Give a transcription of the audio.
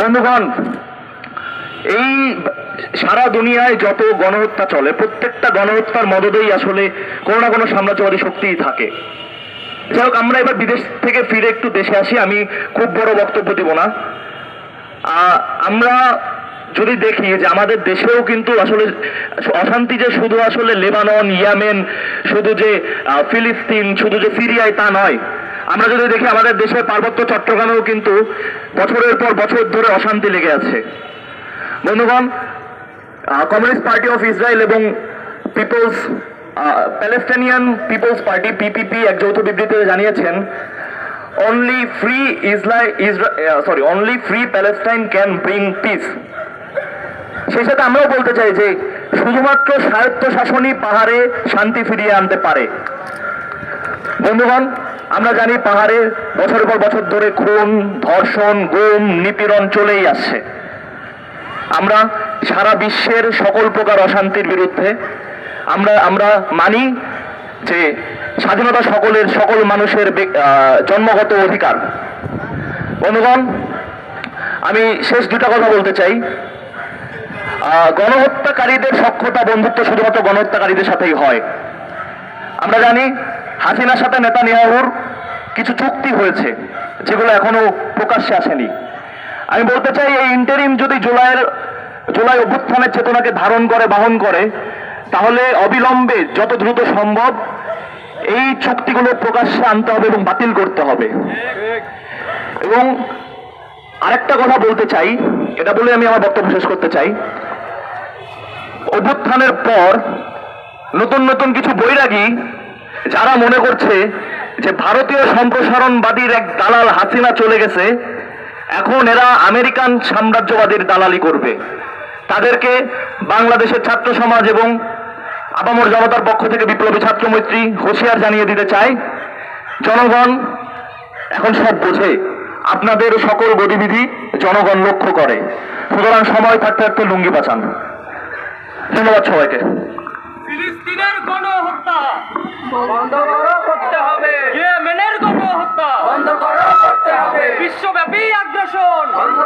বন্ধুগণ, এই সারা দুনিয়ায় যত গণহত্যা চলে, প্রত্যেকটা গণহত্যার মদদেই আসলে কোনো না কোনো সাম্রাজ্যবাদী শক্তিই থাকে। যাই হোক, আমরা এবার বিদেশ থেকে ফিরে একটু দেশে আসি, আমি খুব বড় বক্তব্য দিব না। আমরা যদি দেখি যে আমাদের দেশেও কিন্তু আসলে অশান্তি যে শুধু আসলে লেবানন, ইয়ামেন, শুধু যে ফিলিস্তিন, শুধু যে সিরিয়ায় তা নয় আমরা যদি দেখি আমাদের দেশের পার্বত্য চট্টগ্রামেও কিন্তু বছরের পর বছর ধরে অশান্তি লেগে আছে। বন্ধুগণ কমিউনিস্ট পার্টি অফ ইসরায়েল এবং People's Palestinian People's Party PPP এক যৌথ বিবৃতিতে জানিয়েছেন only free Israel sorry only free Palestine can bring peace সেই সাথে আমরাও বলতে চাই যে, শুধুমাত্র স্বায়ত্ত শাসনই পাহাড়ে শান্তি ফিরিয়ে আনতে পারে। বন্ধুগণ, আমরা জানি পাহাড়ে বছরের পর বছর ধরে খুন, ধর্ষণ, গুম, নিপীড়ন চলেই আসছে। আমরা সারা বিশ্বের সকল প্রকার অশান্তির বিরুদ্ধে, আমরা আমরা মানি যে স্বাধীনতা সকলের, সকল মানুষের জন্মগত অধিকার। বন্ধুগণ, আমি শেষ দুটা কথা বলতে চাই। গণহত্যাকারীদের সক্ষতা বন্ধুত্ব শুধুমাত্র গণহত্যাকারীদের সাথেই হয়। আমরা জানি হাসিনার সাথে নেতা নেতানিয়াহুর কিছু চুক্তি হয়েছে, যেগুলো এখনও প্রকাশ্যে আসেনি। আমি বলতে চাই, এই ইন্টারিম যদি জুলাইয়ের, জুলাই অভ্যুত্থানের চেতনাকে ধারণ করে, বহন করে, তাহলে অবিলম্বে যত দ্রুত সম্ভব এই চুক্তিগুলো প্রকাশ্যে আনতে হবে এবং বাতিল করতে হবে। এবং আরেকটা কথা বলতে চাই, এটা বলে আমি আমার বক্তব্য শেষ করতে চাই। অভ্যুত্থানের পর নতুন নতুন কিছু বৈরাগী যারা মনে করছে যে ভারতীয় সম্প্রসারণবাদীর এক দালাল হাসিনা চলে গেছে, এখন এরা আমেরিকান সাম্রাজ্যবাদীর দালালি করবে। তাদেরকে বাংলাদেশের ছাত্র সমাজ এবং আবামর জনতার পক্ষ থেকে বিপ্লবী ছাত্র মৈত্রী হুঁশিয়ার জানিয়ে দিতে চাই। জনগণ এখন সব বোঝে, আপনাদের সকল গতিবিধি জনগণ লক্ষ্য করে। সুতরাং সময় থাকতে থাকতে লুঙ্গি বাঁচান। ধন্যবাদ সবাইকে। ফিলিস্তিনের গণহত্যা! বন্ধ করো করতে হবে। ইয়েমেনের গণহত্যা বন্ধ করো করতে হবে। বিশ্বব্যাপী আগ্রাসন। বন্ধ